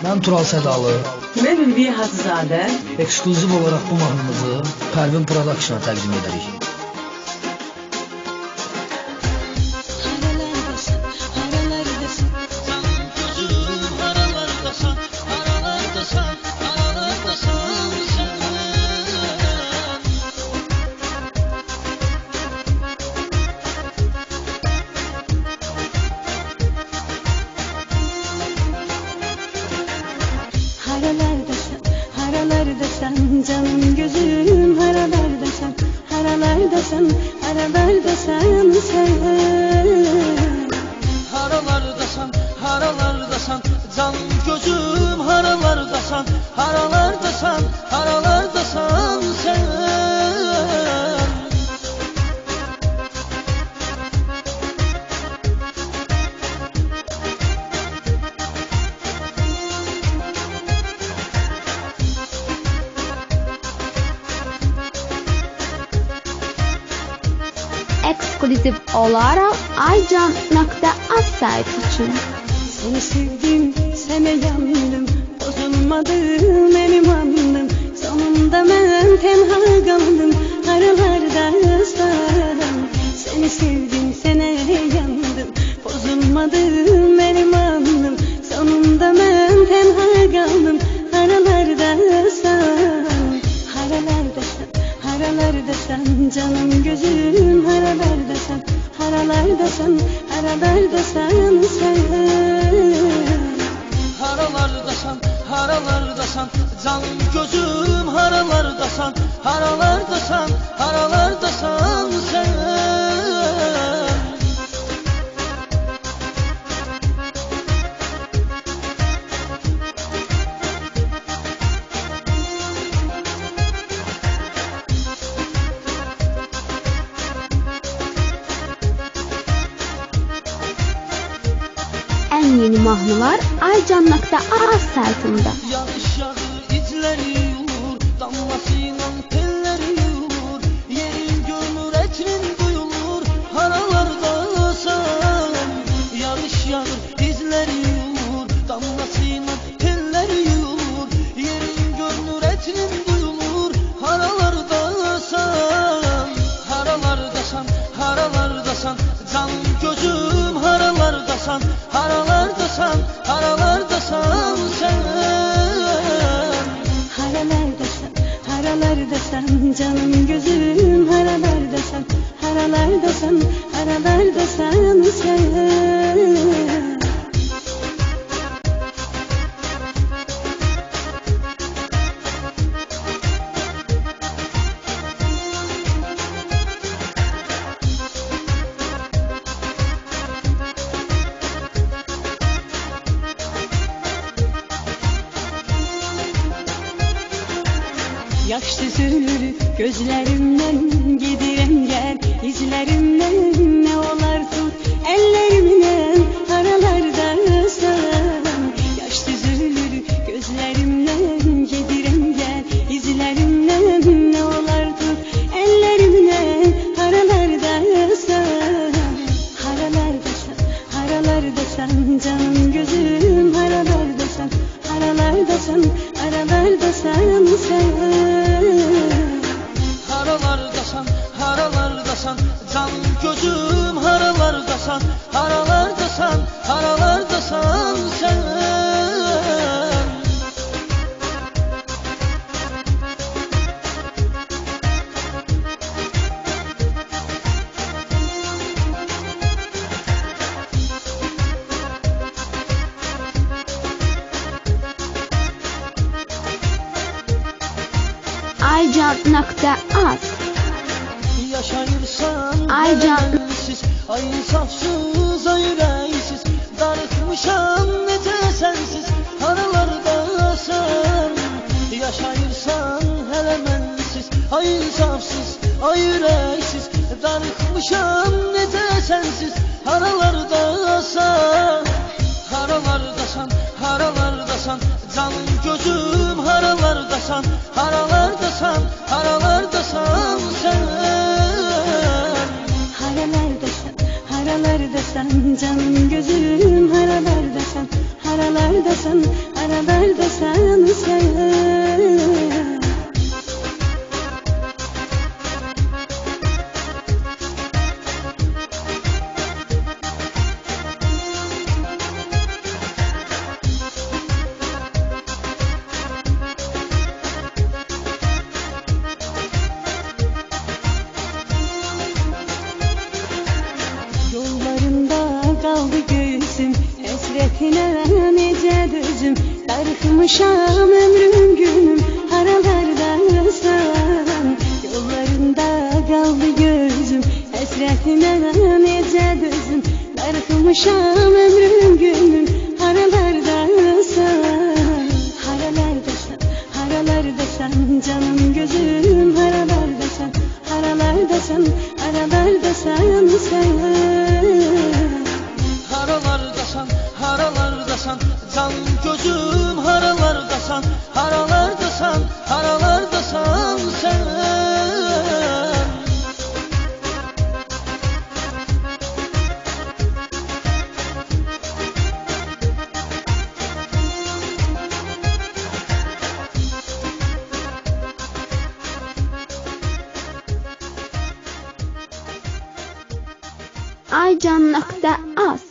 Mən Tural Sədalı. Mən Ülviyə Hacızadə. Ekskluziv olaraq bu mahnımızı Pərvin Production-a təqdim edirik. Canım gözüm haralardasan Haralardasan, Ekskluzif olarak aycan.az sayt için. Seni sevdim, sana yandım. Bozulmadım, benim andım Sonunda ben tenha kaldım. Aralarda haralardasan Canım gözüm haralardasan Haralardasan, haralardasan sen Haralardasan, haralardasan Canım gözüm Haralardasan, haralardasan En yeni mahnılar aycan.az saytında. Haralardasan Canım gözüm haralardasan Haralardasan, haralardasan sen Yaş süzülür gözlerimden Gidirem gel izlerimden aycan.az Yaşayırsan Ay can- bensiz Ay insafsız ay yüreğsiz. Darıkmışam nece sensiz Haralardasan Yaşayırsan hele mensiz Ay insafsız ay yüreğsiz. Darıkmışam nece Darıkmışam ömrüm günüm Haralardasan Yollarında kaldı gözüm Esretine nece dözüm. Darıkmışam ömrüm günüm Haralardasan Haralardasan Haralardasan Canım gözüm haralardasan Haralardasan Haralardasan sen Haralardasan, I じゃなくて us